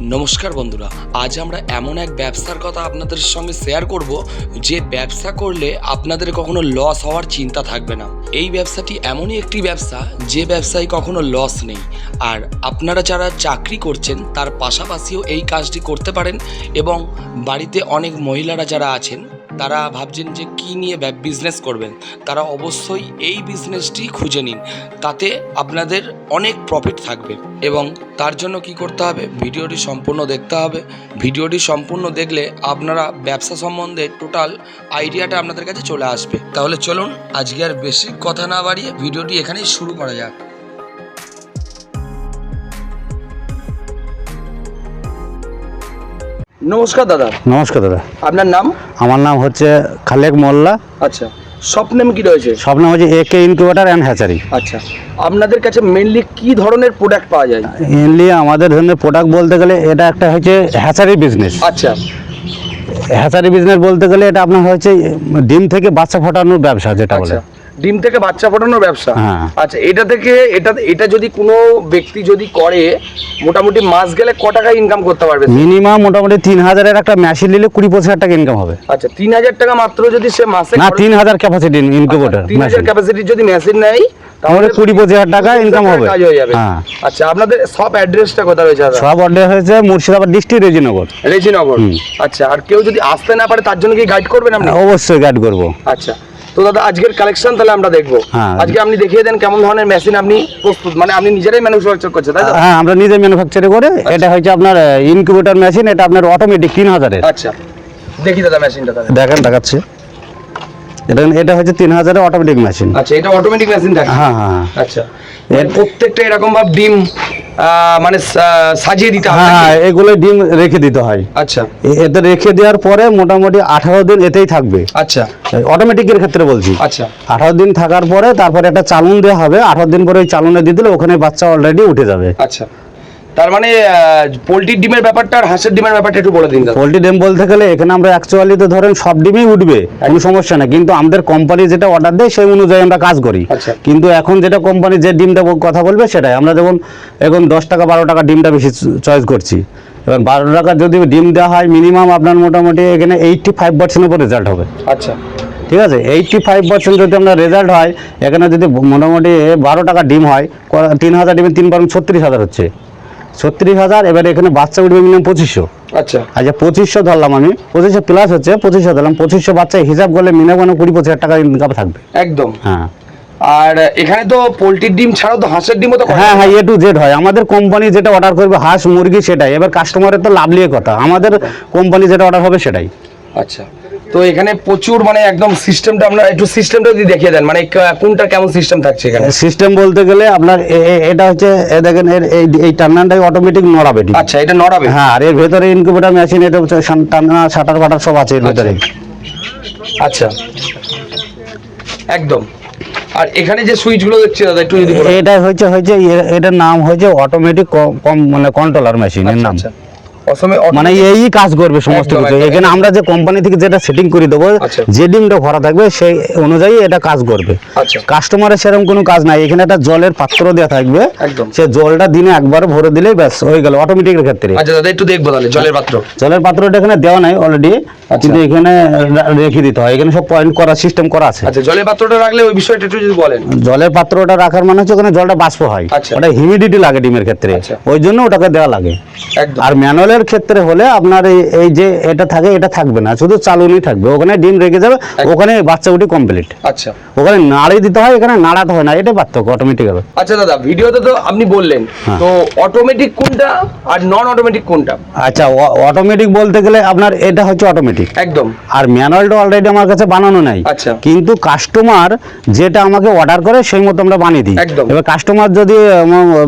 নমস্কার বন্ধুরা, আজ আমরা এমন এক ব্যবসার কথা আপনাদের সঙ্গে শেয়ার করব, যে ব্যবসা করলে আপনাদের কখনো লস হওয়ার চিন্তা থাকবে না। এই ব্যবসাটি এমনই একটি ব্যবসা, যে ব্যবসায় কখনো লস নেই। আর আপনারা যারা চাকরি করছেন, তার পাশাপাশিও এই কাজটি করতে পারেন এবং বাড়িতে অনেক মহিলারা যারা আছেন তারা ভাবছেন যে কী নিয়ে বিজনেস করবেন। তারা অবশ্যই এই বিজনেসটি খুঁজে নিন। তাতে আপনাদের অনেক প্রফিট থাকবে। এবং তার জন্য কি করতে হবে? ভিডিওটি সম্পূর্ণ দেখতে হবে। ভিডিওটি সম্পূর্ণ দেখলে আপনারা ব্যবসা সম্বন্ধে টোটাল আইডিয়াটা আপনাদের কাছে চলে আসবে। তাহলে চলুন, আজকে আর বেশি কথা না বাড়িয়ে ভিডিওটি এখানেই শুরু করা যাক। নমস্কার দাদা। নমস্কার দাদা। আপনার নাম? আমার নাম হচ্ছে খালেক মোল্লা। আচ্ছা সব নেম কি রয়েছে? সব নাম হচ্ছে A K incubator and hatchery. আচ্ছা আপনাদের কাছে মেনলি কি ধরনের প্রোডাক্ট পাওয়া যায়? মেনলি আমাদের ধরনের প্রোডাক্ট বলতে গেলে এটা একটা হচ্ছে হ্যাচারি বিজনেস আচ্ছা। হ্যাচারি বিজনেস বলতে গেলে এটা আপনার হচ্ছে ডিম থেকে বাচ্চা ফোটানোর ব্যবসা যেটা বলে। আচ্ছা। ডিম থেকে বাচ্চা ফোটানোর ব্যবসা। হ্যাঁ। আচ্ছা এটা থেকে এটা এটা যদি কোনো ব্যক্তি যদি করে মোটামুটি মাস গেলে ক টাকা ইনকাম করতে পারবে মিনিমাম মোটামুটি তিন হাজারের একটা মেশিন নিলে কুড়ি পঁচিশ হাজার টাকা ইনকাম হবে। আচ্ছা তিন হাজার টাকা মাত্র যদি সে মাসে না তিন হাজার ক্যাপাসিটি ইনকিউবেটার আচ্ছা, তিন হাজার ক্যাপাসিটির যদি মেশিন নেয় তাহলে কুড়ি পঁচিশ হাজার টাকা ইনকাম হবে। কাজ হয়ে যাবে। হ্যাঁ। আচ্ছা আপনাদের সব অ্যাড্রেসটা কোথায় রয়েছে সব অর্ডার হয়েছে মুর্শিদাবাদ ডিস্ট্রিক্ট রেজিনগর। রেজিনগর। আচ্ছা আর কেউ যদি আসতে না পারে তার জন্য কি গাইড করবেন আপনি? অবশ্যই গাইড করব। আচ্ছা তো দাদা আজকের কালেকশন তাহলে আমরা দেখব। হ্যাঁ। আজকে আপনি দেখিয়ে দেন কেমন ধরনের মেশিন আপনি প্রস্তুত মানে আপনি নিজেরাই ম্যানুফ্যাকচার করছেন তাই হ্যাঁ আমরা নিজে ম্যানুফ্যাকচার করে। এটা হচ্ছে আপনার ইনকিউবেটর মেশিন এটা আপনার অটোমেটিক তিন হাজারের আচ্ছা। দেখি দাদা মেশিনটা দেখেন দেখাচ্ছি। এটা এটা হচ্ছে তিন হাজারের অটোমেটিক মেশিন আচ্ছা এটা অটোমেটিক মেশিন থাকে হ্যাঁ হ্যাঁ আচ্ছা এর প্রত্যেকটা এরকম ভাব ডিম মানে সাজিয়ে দিতে হবে হ্যাঁ হ্যাঁ এগুলো ডিম রেখে দিতে হয়। আচ্ছা। এতে রেখে দেওয়ার পরে মোটামুটি আঠারো দিন এতেই থাকবে। আচ্ছা। অটোমেটিকের ক্ষেত্রে বলছি। আচ্ছা। আঠারো দিন থাকার পরে তারপরে একটা চালন দেওয়া হবে। আঠারো দিন পরে ওই চালনে দিয়ে দিলে ওখানে বাচ্চা অলরেডি উঠে যাবে। আচ্ছা। তার মানে পোলট্রির ডিমের ব্যাপারটা আর হাঁসের ডিমের ব্যাপারটা একটু বলে দিন পোলট্রি ডিম বলতে গেলে এখানে আমরা অ্যাকচুয়ালি তো ধরেন সব ডিমই উঠবে কোনো সমস্যা না কিন্তু আমাদের কোম্পানি যেটা অর্ডার দেয় সেই অনুযায়ী আমরা কাজ করি। আচ্ছা। কিন্তু এখন যেটা কোম্পানি যে ডিমটা কথা বলবে সেটাই। আমরা যেমন এখন দশ টাকা বারো টাকা ডিমটা বেশি চয়েস করছি। এবার বারো টাকা যদি ডিম দেওয়া হয় মিনিমাম আপনার মোটামুটি এখানে এইটটি ফাইভ পার্সেন্টের উপর রেজাল্ট হবে। আচ্ছা। ঠিক আছে? এইটটি ফাইভ পার্সেন্ট যদি আপনার রেজাল্ট হয় এখানে যদি মোটামুটি বারো টাকা ডিম হয় তিন হাজার ডিমে তিন বারো ছত্রিশ হাজার হচ্ছে। ছত্রিশ হাজার এবার এখানে বাচ্চা উঠবে মিনিমাম পঁচিশশো। আচ্ছা। আচ্ছা পঁচিশশো ধরলাম আমি। পঁচিশশো প্লাস হচ্ছে পঁচিশশো ধরলাম। পঁচিশশো বাচ্চা হিসাব করলে মিনিমাম কুড়ি পঁচিশ হাজার টাকা ইনকাম থাকবে। একদম। হ্যাঁ। আর এখানে তো পোলট্রির ডিম ছাড়াও তো হাঁসের ডিমও তো হ্যাঁ হ্যাঁ এ টু জেড হয়। আমাদের কোম্পানি যেটা অর্ডার করবে হাঁস মুরগি সেটাই। এবার কাস্টমারের তো লাভ নিয়ে কথা। আমাদের কোম্পানি যেটা অর্ডার হবে সেটাই। আচ্ছা। তো এখানে প্রচুর মানে একদম সিস্টেমটা আমরা একটু সিস্টেমটা যদি দেখিয়ে দেন মানে কোনটা কেমন সিস্টেম থাকছে এখানে? সিস্টেম বলতে গেলে আপনার এটা হচ্ছে এ দেখেন এর এই এই টার্নারটাই অটোমেটিক নড়াবে আচ্ছা এটা নড়াবে হ্যাঁ আর এর ভেতরে ইনকিউবেটার মেশিন এটা টান্না শাটার ফাটার সব আছে এর ভেতরে। আচ্ছা। একদম। আর এখানে যে সুইচগুলো দেখছি দাদা একটু যদি। এটা হচ্ছে হচ্ছে এটার নাম হচ্ছে অটোমেটিক কম মানে কন্ট্রোলার মেশিন এর আচ্ছা, নাম। আচ্ছা। অসমে মানে এই কাজ করবে সমস্ত কিছু। এখানে আমরা যে কোম্পানি থেকে যেটা সেটিং করে দেবো আচ্ছা। যে ডিমটা ভরা থাকবে সেই অনুযায়ী এটা কাজ করবে। আচ্ছা। কাস্টমারের সেরকম কোনো কাজ নাই। এখানে একটা জলের পাত্র দেওয়া থাকবে। সে জলটা দিনে একবার ভরে দিলেই ব্যাস হয়ে গেল অটোমেটিকের ক্ষেত্রে। আচ্ছা দাদা একটু দেখব তাহলে জলের পাত্র। জলের পাত্রটা এখানে দেওয়া নাই অলরেডি আচ্ছা। কিন্তু এখানে রেখে দিতে হয়। এখানে সব পয়েন্ট করা সিস্টেম করা আছে। আচ্ছা জলের পাত্রটা রাখলে ওই বিষয়টা একটু যদি বলেন। জলের পাত্রটা রাখার মানে হচ্ছে ওখানে জলটা বাষ্প হয়। আচ্ছা। ওটা হিউমিডিটি লাগে ডিমের ক্ষেত্রে। আচ্ছা। ওই জন্য ওটাকে দেওয়া লাগে। একদম। আর ম্যানুয়ালের ক্ষেত্রে হলে আপনার এই এই যে এটা থাকে এটা থাকবে না। শুধু চালুনি থাকবে। ওখানে ডিম রেখে যাবে ওখানে বাচ্চা উঠি কমপ্লিট আচ্ছা। ওখানে নাড়ি দিতে হয় এখানে নাড়াতে হয় না। এটা পার্থক্য অটোমেটিক হবে আচ্ছা দাদা ভিডিওতে তো আপনি বললেন। হ্যাঁ। তো অটোমেটিক কোনটা আর নন অটোমেটিক কোনটা? আচ্ছা অটোমেটিক বলতে গেলে আপনার এটা হচ্ছে অটোমেটিক একদম। আর ম্যানুয়ালটা অলরেডি আমার কাছে বানানো নাই। আচ্ছা। কিন্তু কাস্টমার যেটা আমাকে অর্ডার করে সেই মতো আমরা বানিয়ে দিই। একদম। এবার কাস্টমার যদি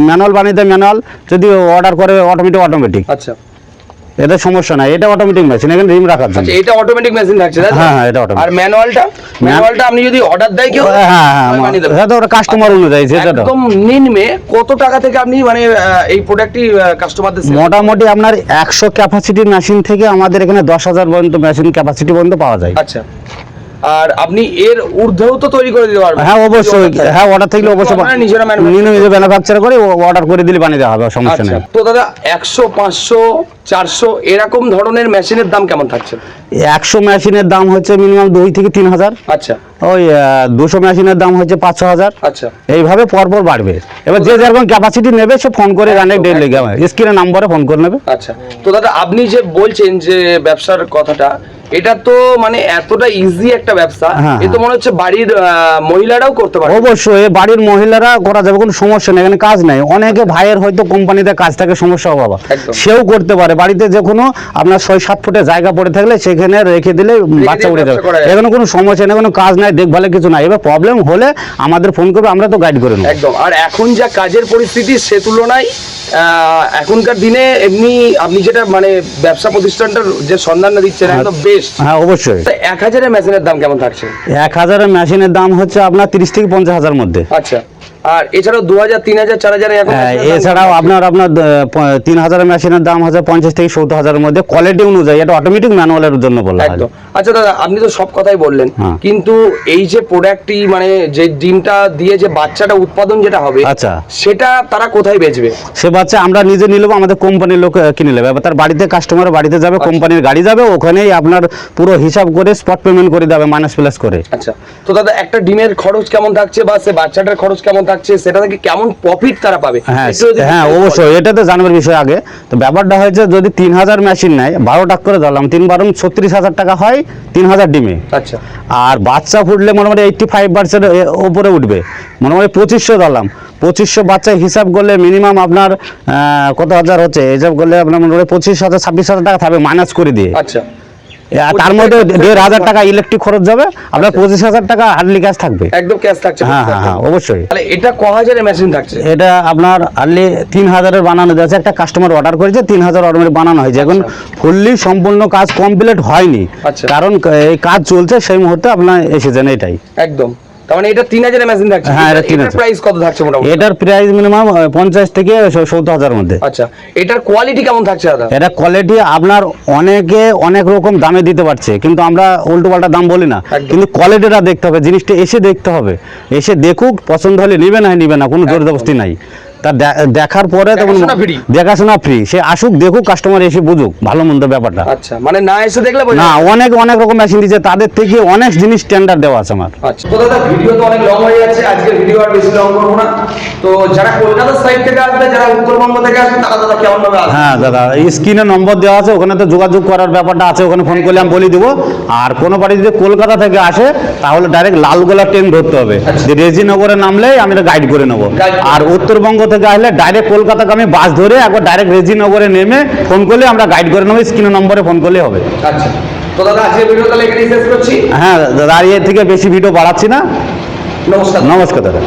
ম্যানুয়াল বানিয়ে দেয় ম্যানুয়াল যদি অর্ডার করে অটোমেটিক অটোমেটিক আচ্ছা। এটা সমস্যা নাই এটা অটোমেটিক মেশিন এখানে রিম রাখার জন্য। আচ্ছা এটা অটোমেটিক মেশিন থাকছে তাই হ্যাঁ, হ্যাঁ, এটা automatic। আর ম্যানুয়ালটা ম্যানুয়ালটা আপনি যদি অর্ডার দেয় কেউ হ্যাঁ হ্যাঁ আমি বানিয়ে দেবো। হ্যাঁ ওটা কাস্টমার অনুযায়ী যেটা একদম নিম্নে কত টাকা থেকে আপনি মানে এই প্রোডাক্টটি কাস্টমারদের মোটামুটি আপনার একশো ক্যাপাসিটির মেশিন থেকে আমাদের এখানে দশ হাজার পর্যন্ত মেশিন ক্যাপাসিটি পর্যন্ত পাওয়া যায়। আচ্ছা আর আপনি এর ঊর্ধ্বেও তো তৈরি করে দিতে পারবেন। হ্যাঁ অবশ্যই। হ্যাঁ অর্ডার থাকলে অবশ্যই নিজেরা নিজে ম্যানুফ্যাকচার করে অর্ডার করে দিলে বানিয়ে দেওয়া হবে সমস্যা আচ্ছা নেই। তো দাদা একশো পাঁচশো চারশো এরকম ধরনের মেশিনের দাম কেমন থাকছে? একশো মেশিনের দাম হচ্ছে মিনিমাম দুই থেকে তিন হাজার। আচ্ছা। ওই দুশো মেশিনের দাম হচ্ছে পাঁচ ছ হাজার। আচ্ছা। এইভাবে পরপর বাড়বে। এবার যে যেরকম ক্যাপাসিটি নেবে সে ফোন করে রানের ডেট লেগে স্ক্রিনের নাম্বারে ফোন করে নেবে। আচ্ছা। তো দাদা আপনি যে বলছেন যে ব্যবসার কথাটা এটা তো মানে এতটা ইজি একটা ব্যবসা। হ্যাঁ, এ তো হ্যাঁ। মনে হচ্ছে বাড়ির মহিলারাও করতে পারে। অবশ্যই বাড়ির মহিলারা করা যাবে কোনো সমস্যা নেই এখানে কাজ নেই। অনেকে ভাইয়ের হয়তো কোম্পানিতে কাজ থাকে সমস্যা হবে। বাবা সেও করতে পারে বাড়িতে যে কোনো আপনার ছয় সাত ফুটে জায়গা পড়ে থাকলে সেখানে রেখে দিলে বাচ্চা উড়ে যাবে। এখানে কোনো সমস্যা নেই কোনো কাজ নাই দেখভালে কিছু নাই। এবার প্রবলেম হলে আমাদের ফোন করবে আমরা তো গাইড করে নেব। একদম। আর এখন যা কাজের পরিস্থিতি সে তুলনায় এখনকার দিনে এমনি আপনি যেটা মানে ব্যবসা প্রতিষ্ঠানটার যে সন্ধানটা দিচ্ছেন একদম বেস্ট হ্যাঁ অবশ্যই। এক হাজারের মেশিনের দাম কেমন থাকছে? এক হাজারের মেশিনের দাম হচ্ছে আপনার তিরিশ থেকে পঞ্চাশ হাজার মধ্যে। আচ্ছা। আর এছাড়াও দু হাজার তিন হাজার চার হাজার হ্যাঁ, এছাড়াও আপনার আপনার তিন হাজারের মেশিনের দাম হচ্ছে পঞ্চাশ থেকে সত্তর হাজারের মধ্যে। কোয়ালিটি অনুযায়ী এটা অটোমেটিক ম্যানুয়ালের জন্য বলা একদম। আচ্ছা দাদা আপনি তো সব কথাই বললেন। হ্যাঁ। কিন্তু এই যে প্রোডাক্টটি মানে যে ডিমটা দিয়ে যে বাচ্চাটা উৎপাদন যেটা হবে আচ্ছা। সেটা তারা কোথায় বেচবে? সে বাচ্চা আমরা নিজে নেব আমাদের কোম্পানির লোক কিনে নেবে। তার বাড়িতে কাস্টমার বাড়িতে যাবে কোম্পানির গাড়ি যাবে ওখানেই আপনার পুরো হিসাব করে স্পট পেমেন্ট করে দেবে মাইনাস প্লাস করে। আচ্ছা। তো দাদা একটা ডিমের খরচ কেমন থাকছে বা সে বাচ্চাটার খরচ কেমন থাকছে সেটা থেকে কেমন প্রফিট তারা পাবে? হ্যাঁ হ্যাঁ। অবশ্যই এটা তো জানার বিষয় আগে। তো ব্যাপারটা হয়েছে যদি তিন হাজার মেশিন নেয় বারো টাকা করে ধরলাম তিন বারো ছত্রিশ হাজার টাকা হয় তিন হাজার ডিমে। আচ্ছা। আর বাচ্চা ফুটলে মোটামুটি এইটটি ফাইভ পার্সেন্ট ওপরে উঠবে। মোটামুটি পঁচিশশো ধরলাম। পঁচিশশো বাচ্চা হিসাব করলে মিনিমাম আপনার কত হাজার হচ্ছে? হিসাব করলে আপনার মোটামুটি পঁচিশ হাজার ছাব্বিশ হাজার টাকা থাকবে মাইনাস করে দিয়ে। আচ্ছা। তার মধ্যে দেড় হাজার টাকা ইলেকট্রিক খরচ যাবে। আপনার পঁচিশ হাজার টাকা হার্ডলি ক্যাশ থাকবে। একদম ক্যাশ থাকছে হ্যাঁ হ্যাঁ হ্যাঁ অবশ্যই। তাহলে এটা ক হাজারের মেশিন থাকছে? এটা আপনার হার্ডলি তিন হাজারের বানানো যাচ্ছে একটা কাস্টমার অর্ডার করেছে তিন হাজার অর্ডার বানানো হয়েছে। এখন ফুললি সম্পূর্ণ কাজ কমপ্লিট হয়নি। আচ্ছা। কারণ এই কাজ চলছে সেই মুহূর্তে আপনার এসেছেন এটাই। একদম। তার মানে এটা তিন হাজারের মেশিন থাকছে। হ্যাঁ, এটা এটা- তিন এটার হাজার। প্রাইস কত থাকছে মোটামুটি? এটার প্রাইস মিনিমাম পঞ্চাশ থেকে সত্তর হাজার মধ্যে। আচ্ছা এটার কোয়ালিটি কেমন থাকছে দাদা? এটা কোয়ালিটি আপনার অনেকে অনেক রকম দামে দিতে পারছে কিন্তু আমরা উল্টো পাল্টা দাম বলি না। কিন্তু কোয়ালিটিটা দেখতে হবে জিনিসটা এসে দেখতে হবে। এসে দেখুক পছন্দ হলে নিবে না নিবে না কোনো জোর জবরদস্তি নাই। দে- দেখার পরে দেখাশোনা ফ্রি সে আসুক দেখুক কাস্টমার এসে বুঝুক ভালো মন্দ ব্যাপারটা। আচ্ছা মানে না এসে দেখলে না অনেক অনেক রকম মেশিন দিচ্ছে তাদের থেকে অনেক জিনিস স্ট্যান্ডার্ড দেওয়া আছে আমার। আচ্ছা তো দাদা ভিডিও তো অনেক লং হয়ে যাচ্ছে আজকে ভিডিও আর বেশি লং করব না। তো যারা কলকাতার সাইড থেকে আসবে যারা উত্তরবঙ্গ থেকে আসবে তারা দাদা কেমন ভাবে আসবে? হ্যাঁ দাদা স্ক্রিনে নম্বর দেওয়া আছে ওখানে তো যোগাযোগ করার ব্যাপারটা আছে ওখানে ফোন করলে আমি বলে দিব। আর কোনো বাড়ি যদি কলকাতা থেকে আসে তাহলে ডাইরেক্ট লালগোলা ট্রেন ধরতে হবে। যে রেজিনগরে নামলেই আমি গাইড করে নেব। আর উত্তরবঙ্গ থেকে আসলে ডাইরেক্ট কলকাতাকে আমি বাস ধরে একবার ডাইরেক্ট রেজিনগরে নেমে ফোন করলে আমরা গাইড করে নেব স্ক্রিন নম্বরে ফোন করলে হবে। আচ্ছা। তো দাদা আজকে ভিডিও তাহলে এখানেই শেষ করছি। হ্যাঁ দাদা এর থেকে বেশি ভিডিও বাড়াচ্ছি না। নমস্কার। নমস্কার দাদা।